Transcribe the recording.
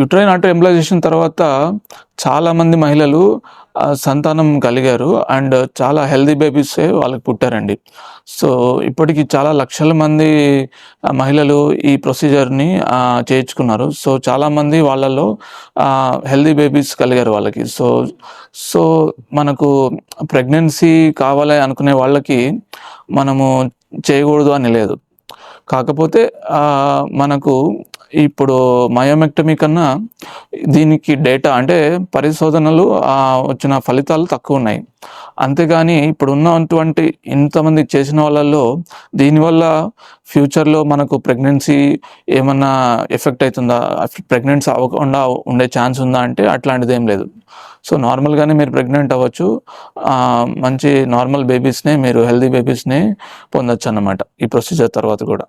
Uterine auto ఎంబ్లైజేషన్ తర్వాత చాలామంది మహిళలు సంతానం కలిగారు అండ్ చాలా హెల్దీ బేబీసే వాళ్ళకి పుట్టారండి. సో ఇప్పటికి చాలా లక్షల మంది మహిళలు ఈ ప్రొసీజర్ని చేయించుకున్నారు. సో చాలామంది వాళ్ళలో హెల్దీ బేబీస్ కలిగారు వాళ్ళకి. సో సో మనకు ప్రెగ్నెన్సీ కావాలి అనుకునే వాళ్ళకి మనము చేయకూడదు అని లేదు. కాకపోతే మనకు ఇప్పుడు మయోమెక్టమీ కన్నా దీనికి డేటా అంటే పరిశోధనలు వచ్చిన ఫలితాలు తక్కువ ఉన్నాయి అంతేగాని ఇప్పుడు ఉన్నటువంటి ఇంతమంది చేసిన వాళ్ళల్లో దీనివల్ల ఫ్యూచర్లో మనకు ప్రెగ్నెన్సీ ఏమన్నా ఎఫెక్ట్ అవుతుందా? ప్రెగ్నెన్సీ అవ్వకుండా ఉండే ఛాన్స్ ఉందా అంటే అట్లాంటిది ఏం లేదు. సో నార్మల్గానే మీరు ప్రెగ్నెంట్ అవ్వచ్చు. మంచి నార్మల్ బేబీస్నే మీరు హెల్దీ బేబీస్నే పొందొచ్చు అన్నమాట ఈ ప్రొసీజర్ తర్వాత కూడా.